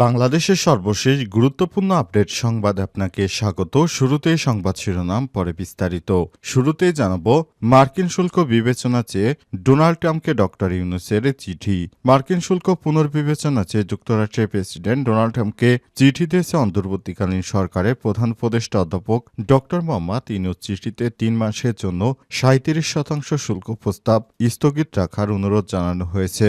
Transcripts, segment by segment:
বাংলাদেশের সর্বশেষ গুরুত্বপূর্ণ আপডেট সংবাদ আপনাকে স্বাগত। শুরুতেই সংবাদ শিরোনাম, পরে বিস্তারিত। শুরুতেই জানাব, মার্কিন শুল্ক বিবেচনা চেয়ে ডোনাল্ড ট্রাম্পকে ডক্টর ইউনুসের চিঠি। মার্কিন শুল্ক পুনর্বিবেচনা চেয়ে যুক্তরাষ্ট্রের প্রেসিডেন্ট ডোনাল্ড ট্রাম্পকে চিঠি দিয়েছে অন্তর্বর্তীকালীন সরকারের প্রধান উপদেষ্টা অধ্যাপক ডক্টর মোহাম্মদ ইউনুস। চিঠিতে তিন মাসের জন্য সাঁত্রিশ শতাংশ শুল্ক প্রস্তাব স্থগিত রাখার অনুরোধ জানানো হয়েছে।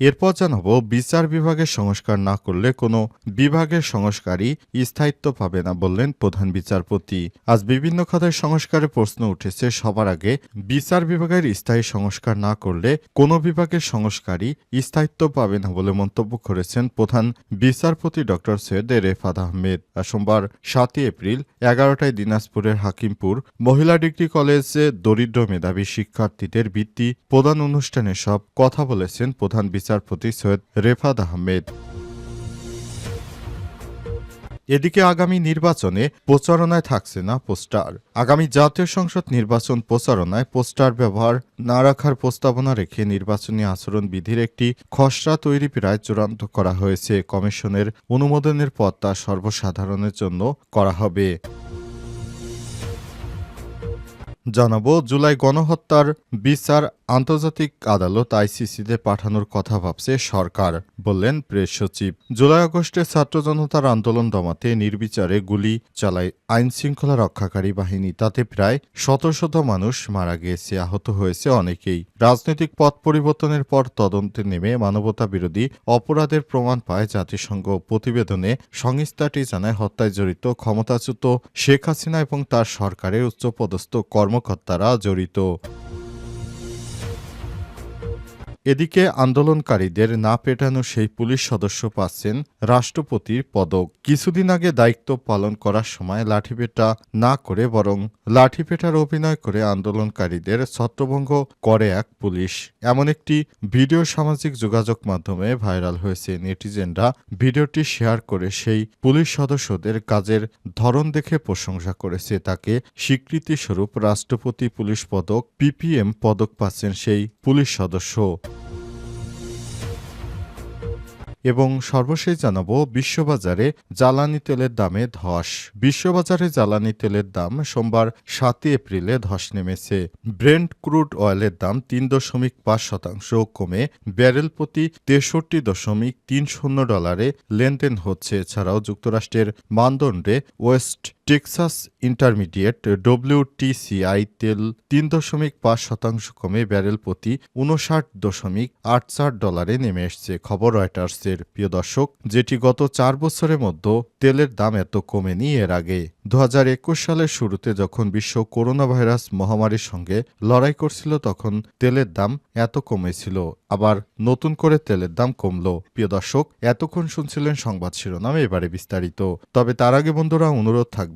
এরপর জানাব, বিচার বিভাগের সংস্কার না করলে কোনো বিভাগের সংস্কারই স্থায়িত্ব পাবে না বললেন প্রধান বিচারপতি। আজ বিভিন্ন খাতের সংস্কারের প্রশ্ন উঠেছে, সবার আগে বিচার বিভাগের স্থায়ী সংস্কার না করলে কোনো বিভাগের সংস্কারই স্থায়িত্ব পাবে না বলে মন্তব্য করেছেন প্রধান বিচারপতি ডক্টর সৈয়দ রেফাত আহমেদ। সোমবার সাতই এপ্রিল, এগারোটায় দিনাজপুরের হাকিমপুর মহিলা ডিগ্রি কলেজে দরিদ্র মেধাবী শিক্ষার্থীদের বৃত্তি প্রদান অনুষ্ঠানে সব কথা বলেছেন প্রধান বিচারপতি সৈয়দ রেফাত আহমেদ। এদিকে আগামী নির্বাচনে প্রচারণায় থাকছে না পোস্টার। আগামী জাতীয় সংসদ নির্বাচন প্রচারণায় পোস্টার ব্যবহার না রাখার প্রস্তাবনা রেখে নির্বাচনী আচরণ বিধির একটি খসড়া তৈরি প্রায় চূড়ান্ত করা হয়েছে। কমিশনের অনুমোদনের পর তা সর্বসাধারণের জন্য করা হবে। জানাব, জুলাই গণহত্যার বিচার আন্তর্জাতিক আদালত আইসিসিতে পাঠানোর কথা ভাবছে সরকার, বললেন প্রেস সচিব। জুলাই আগস্টে ছাত্র জনতার আন্দোলন দমাতে নির্বিচারে গুলি চালায় আইন শৃঙ্খলা রক্ষাকারী বাহিনী। তাতে প্রায় শত শত মানুষ মারা গিয়েছে আহত হয়েছে অনেকেই। রাজনৈতিক পথ পরিবর্তনের পর তদন্তে নেমে মানবতা বিরোধী অপরাধের প্রমাণ পায় জাতিসংঘ। প্রতিবেদনে সংস্থাটি জানায়, হত্যায় জড়িত ক্ষমতাচ্যুত শেখ হাসিনা এবং তার সরকারের উচ্চপদস্থ কর্মকর্তারা জড়িত। এদিকে আন্দোলনকারীদের না পেটানো সেই পুলিশ সদস্য পাচ্ছেন রাষ্ট্রপতির পদক। কিছুদিন আগে দায়িত্ব পালন করার সময় লাঠিপেটা না করে বরং লাঠিপেটার অভিনয় করে আন্দোলনকারীদের ছত্রভঙ্গ করে এক পুলিশ। এমন একটি ভিডিও সামাজিক যোগাযোগ মাধ্যমে ভাইরাল হয়েছে। নেটিজেনরা ভিডিওটি শেয়ার করে সেই পুলিশ সদস্যদের কাজের ধরন দেখে প্রশংসা করেছে। তাকে স্বীকৃতিস্বরূপ রাষ্ট্রপতি পুলিশ পদক, পিপিএম পদক পাচ্ছেন সেই পুলিশ সদস্য। এবং সর্বশেষ জানাব, বিশ্ববাজারে জ্বালানি তেলের দামে ধস। বিশ্ববাজারে জ্বালানি তেলের দাম সোমবার সাতই এপ্রিলে ধস নেমেছে। ব্রেন্ড ক্রুড অয়েলের দাম তিন দশমিক পাঁচ শতাংশ কমে, ব্যারেল প্রতি তেষট্টি দশমিক তিন শূন্য ডলারে লেনদেন হচ্ছে। এছাড়াও যুক্তরাষ্ট্রের মানদণ্ডে ওয়েস্ট টেক্সাস ইন্টারমিডিয়েট ডব্লিউটিসিআই তেল তিন দশমিক পাঁচ শতাংশ কমে ব্যারেল প্রতি উনষাট দশমিক আট চার ডলারে নেমে এসছে, খবর রয়টার্সের। প্রিয় দর্শক, যেটি গত চার বছরের মধ্যে তেলের দাম এত কমেনি এর আগে। দু সালের শুরুতে যখন বিশ্ব করোনা ভাইরাস মহামারীর সঙ্গে লড়াই করছিল, তখন তেলের দাম এত কমেছিল, আবার নতুন করে তেলের দাম কমলো। প্রিয় দর্শক, এতক্ষণ শুনছিলেন সংবাদ শিরোনাম, এবারে বিস্তারিত। তবে তার আগে বন্ধুরা, অনুরোধ থাকবে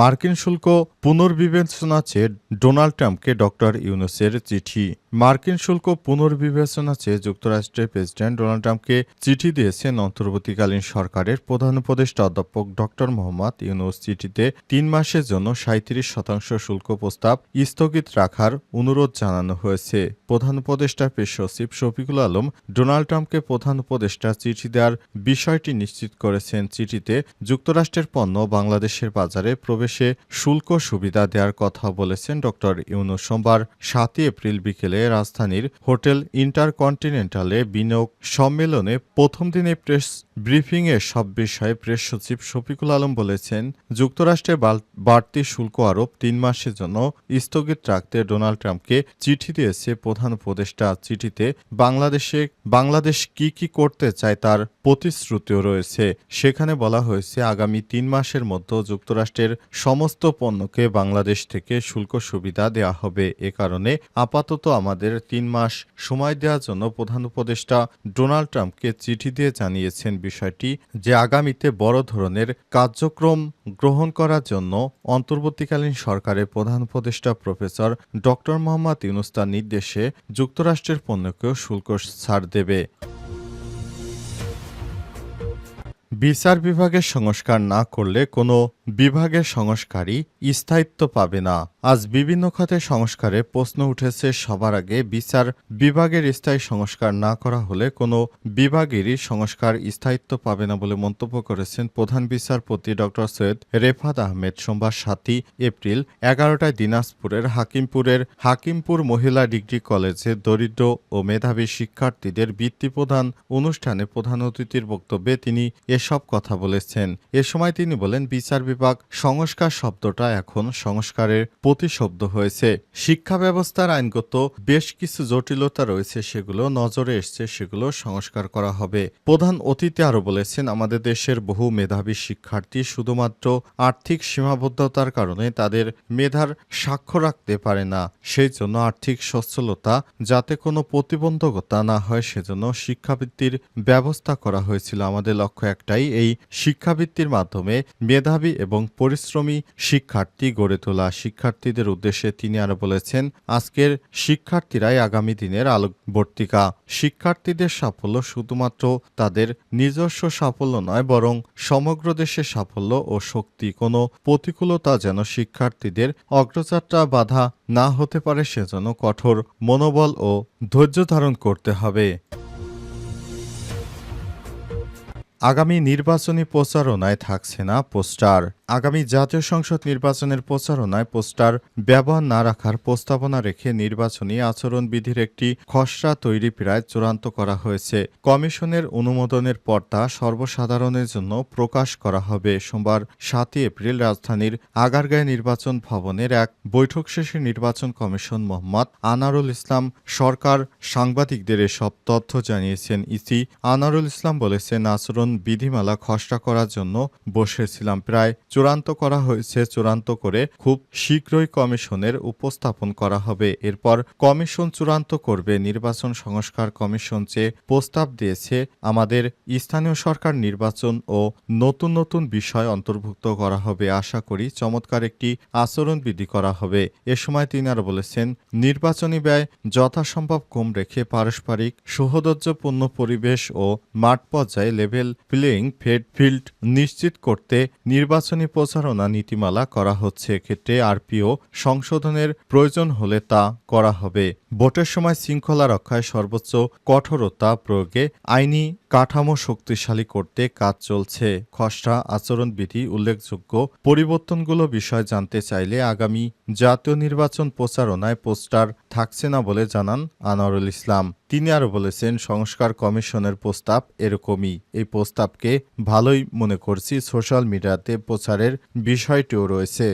মার্কিন শুল্ক পুনর্বিবেচনা চেয়ে ডোনাল্ড ট্রাম্পকে ডক্টর ইউনুসের চিঠি। মার্কিন শুল্ক পুনর্বিবেচনা চেয়ে যুক্তরাষ্ট্রের প্রেসিডেন্ট ডোনাল্ড ট্রাম্পকে চিঠি দিয়েছেন অন্তর্বর্তীকালীন সরকারের প্রধান উপদেষ্টা অধ্যাপক ডক্টর মোহাম্মদ ইউনুস। চিঠিতে তিন মাসের জন্য সাঁত্রিশ শতাংশ শুল্ক প্রস্তাব স্থগিত রাখার অনুরোধ জানানো হয়েছে। প্রধান উপদেষ্টা পেশ সচিব শফিকুল আলম ডোনাল্ড ট্রাম্পকে প্রধান উপদেষ্টা চিঠি দেওয়ার বিষয়টি নিশ্চিত করেছেন। চিঠিতে যুক্তরাষ্ট্রের পণ্য, বাংলাদেশের বাজারে প্রবেশে শুল্ক সুবিধা দেওয়ার কথা বলেছেন ড. ইউনু সোমবার, সাতই এপ্রিল বিকেলে রাজধানীর হোটেল ইন্টারকন্টিনেন্টালে বিনিয়োগ সম্মেলনে প্রথম দিনে প্রেস ব্রিফিংয়ে সব বিষয়ে প্রেস সচিব শফিকুল আলম বলেছেন যুক্তরাষ্ট্রের বাড়তি শুল্ক আরোপ তিন মাসের জন্য স্থগিত রাখতে ডোনাল্ড ট্রাম্পকে চিঠি দিয়েছে প্রধান উপদেষ্টা। চিঠিতে, বাংলাদেশে, বাংলাদেশ কি কি করতে চায় তার প্রতিশ্রুতিও রয়েছে। সেখানে বলা হয়েছে, আগামী তিন মাসের মধ্যে যুক্তরাষ্ট্রের সমস্ত পণ্যকে বাংলাদেশ থেকে শুল্ক সুবিধা দেওয়া হবে। এ কারণে আপাতত আমাদের তিন মাস সময় দেওয়ার জন্য প্রধান উপদেষ্টা ডোনাল্ড ট্রাম্পকে চিঠি দিয়ে জানিয়েছেন বিষয়টি যে আগামীতে বড় ধরনের কার্যক্রম গ্রহণ করার জন্য অন্তর্বর্তীকালীন সরকারের প্রধান উপদেষ্টা প্রফেসর ড মোহাম্মদ ইউনুস্তার নির্দেশে যুক্তরাষ্ট্রের পণ্যকেও শুল্ক ছাড় দেবে। বিচার বিভাগের সংস্কার না করলে কোনো বিভাগের সংস্কারই স্থায়িত্ব পাবে না। আজ বিভিন্ন খাতে সংস্কারে প্রশ্ন উঠেছে, সবার আগে বিচার বিভাগের স্থায়ী সংস্কার না করা হলে কোনো বিভাগেরই সংস্কার স্থায়িত্ব পাবে না বলে মন্তব্য করেছেন প্রধান বিচারপতি ড. সৈয়দ রেফাত আহমেদ। সোমবার সাতই এপ্রিল এগারোটায় দিনাজপুরের হাকিমপুরের হাকিমপুর মহিলা ডিগ্রি কলেজে দরিদ্র ও মেধাবী শিক্ষার্থীদের বৃত্তি প্রদান অনুষ্ঠানে প্রধান অতিথির বক্তব্যে তিনি এসব কথা বলেছেন। এ সময় তিনি বলেন, বিচার বিভাগ সংস্কার শব্দটা এখন সংস্কারের প্রতিশব্দ হয়েছে। শিক্ষা ব্যবস্থার আইনগত বেশ কিছু জটিলতা রয়েছে, সেগুলো নজরে এসছে, সেগুলো সংস্কার করা হবে। প্রধান অতিথি আরও বলেছেন, আমাদের দেশের বহু মেধাবী শিক্ষার্থী শুধুমাত্র আর্থিক সীমাবদ্ধতার কারণে তাদের মেধার সাক্ষ্য রাখতে পারে না। সেই জন্য আর্থিক সচ্ছলতা যাতে কোনো প্রতিবন্ধকতা না হয়, সেজন্য শিক্ষাবৃত্তির ব্যবস্থা করা হয়েছিল। আমাদের লক্ষ্য একটাই এই শিক্ষাবৃত্তির মাধ্যমে মেধাবী এবং পরিশ্রমী শিক্ষার্থী গড়ে তোলা শিক্ষার্থীদের উদ্দেশ্যে তিনি আরও বলেছেন, আজকের শিক্ষার্থীরাই আগামী দিনের আলোকবর্তিকা। শিক্ষার্থীদের সাফল্য শুধুমাত্র তাদের নিজস্ব সাফল্য নয়, বরং সমগ্র দেশের সাফল্য ও শক্তি। কোনো প্রতিকূলতা যেন শিক্ষার্থীদের অগ্রযাত্রা বাধা না হতে পারে, সেজন্য কঠোর মনোবল ও ধৈর্য ধারণ করতে হবে। আগামী নির্বাচনী প্রচারণায় থাকছে না পোস্টার। আগামী জাতীয় সংসদ নির্বাচনের প্রচারণায় পোস্টার ব্যবহার না রাখার প্রস্তাবনা রেখে নির্বাচনী আচরণবিধির একটি খসড়া তৈরি প্রায় চূড়ান্ত করা হয়েছে। কমিশনের অনুমোদনের পর তা সর্বসাধারণের জন্য প্রকাশ করা হবে। সোমবার সাতই এপ্রিল রাজধানীর আগারগাঁয় নির্বাচন ভবনের এক বৈঠক শেষে নির্বাচন কমিশন মোহাম্মদ আনারুল ইসলাম সরকার সাংবাদিকদের এসব তথ্য জানিয়েছেন। ইসি আনারুল ইসলাম বলেছেন আচরণ বিধিমালা খসড়া করার জন্য বসেছিলাম। প্রায় চূড়ান্ত করা হয়েছে, চূড়ান্ত করে খুব শীঘ্রই কমিশনের উপস্থাপন করা হবে। এরপর কমিশন চূড়ান্ত করবে, নির্বাচন সংস্কার কমিশন যে প্রস্তাব দিয়েছে, আমাদের স্থানীয় সরকার নির্বাচন ও নতুন নতুন বিষয় অন্তর্ভুক্ত করা হবে। আশা করি চমৎকার একটি আচরণবিধি করা হবে। এ সময় তিনি আর বলেছেন, নির্বাচনী ব্যয় যথাসম্ভব কম রেখে পারস্পরিক সৌহদর্যপূর্ণ পরিবেশ ও মাঠ পর্যায়ে লেভেল প্লেয়িং ফেড ফিল্ড নিশ্চিত করতে নির্বাচনী প্রচারণা নীতিমালা করা হচ্ছে, এক্ষেত্রে আরপিও সংশোধনের প্রয়োজন হলে তা করা হবে। ভোটের সময় শৃঙ্খলা রক্ষায় সর্বোচ্চ কঠোরতা প্রয়োগে আইনি কাঠামো শক্তিশালী করতে কাজ চলছে। খসড়া আচরণবিধি উল্লেখযোগ্য। পরিবর্তনগুলো বিষয় জানতে চাইলে আগামী জাতীয় নির্বাচন প্রচারণায় পোস্টার থাকছে না বলে জানান আনোয়ারুল ইসলাম। তিনি আরও বলেছেন, সংস্কার কমিশনের প্রস্তাব এরকমই। এই প্রস্তাবকে ভালোই মনে করছি, সোশ্যাল মিডিয়াতে প্রচারের বিষয়টিও রয়েছে।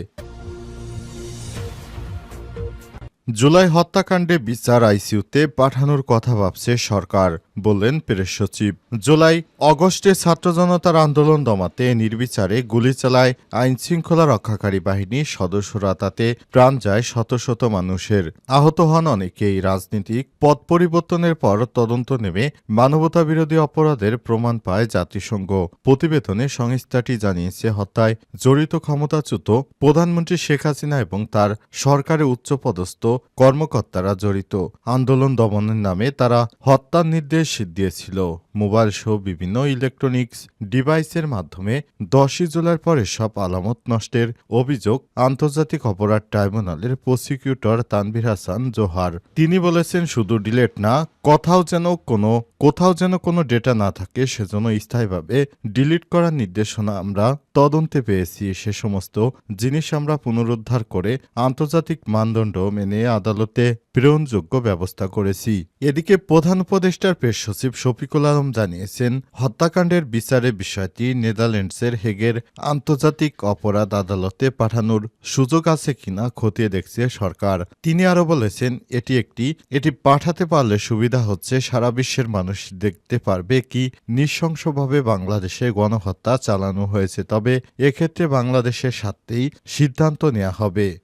জুলাই হত্যাকাণ্ডে বিচার আইসিউতে পাঠানোর কথা ভাবছে সরকার, বললেন প্রেস সচিব। জুলাই অগস্টে ছাত্র জনতার আন্দোলন দমাতে নির্বিচারে গুলি চালায় আইন শৃঙ্খলা রক্ষাকারী বাহিনীর সদস্যরা, তাতে প্রাণ যায় শত শত মানুষের। আহত হন অনেকেই। রাজনীতিক পদ পরিবর্তনের পর তদন্ত নেমে মানবতা বিরোধী অপরাধের প্রমাণ পায় জাতিসংঘ। প্রতিবেদনে সংস্থাটি জানিয়েছে, হত্যায় জড়িত ক্ষমতাচ্যুত প্রধানমন্ত্রী শেখ হাসিনা এবং তার সরকারের উচ্চপদস্থ কর্মকর্তারা জড়িত। আন্দোলন দমনের নামে তারা হত্যার নির্দেশ দিয়েছিল। মোবাইল সহ বিভিন্ন ইলেকট্রনিক্স ডিভাইসের মাধ্যমে দশই জুলাইয়ের পরে সব আলামত নষ্টের অভিযোগ আন্তর্জাতিক অপরাধ ট্রাইব্যুনালের প্রসিকিউটর তানভীর হাসান জোহার। তিনি বলেছেন, শুধু ডিলেট না, কোথাও যেন কোনো, কোথাও যেন কোনো ডেটা না থাকে, সেজন্য স্থায়ীভাবে ডিলিট করার নির্দেশনা আমরা তদন্তে পেয়েছি। সে সমস্ত জিনিস আমরা পুনরুদ্ধার করে আন্তর্জাতিক মানদণ্ড মেনে আদালতে প্রেরণযোগ্য ব্যবস্থা করেছি। এদিকে প্রধান উপদেষ্টার প্রেস সচিব শফিকুল আলম জানিয়েছেন, হত্যাকাণ্ডের বিচারে বিষয়টি নেদারল্যান্ডসের হেগের আন্তর্জাতিক অপরাধ আদালতে পাঠানোর সুযোগ আছে কিনা খতিয়ে দেখছে সরকার। তিনি আরও বলেছেন, এটি একটি, এটি পাঠাতে পারলে সুবিধা হচ্ছে সারা বিশ্বের মানুষ দেখতে পারবে কি নৃশংসভাবে বাংলাদেশে গণহত্যা চালানো হয়েছে। তবে এক্ষেত্রে বাংলাদেশের স্বার্থেই সিদ্ধান্ত নেওয়া হবে।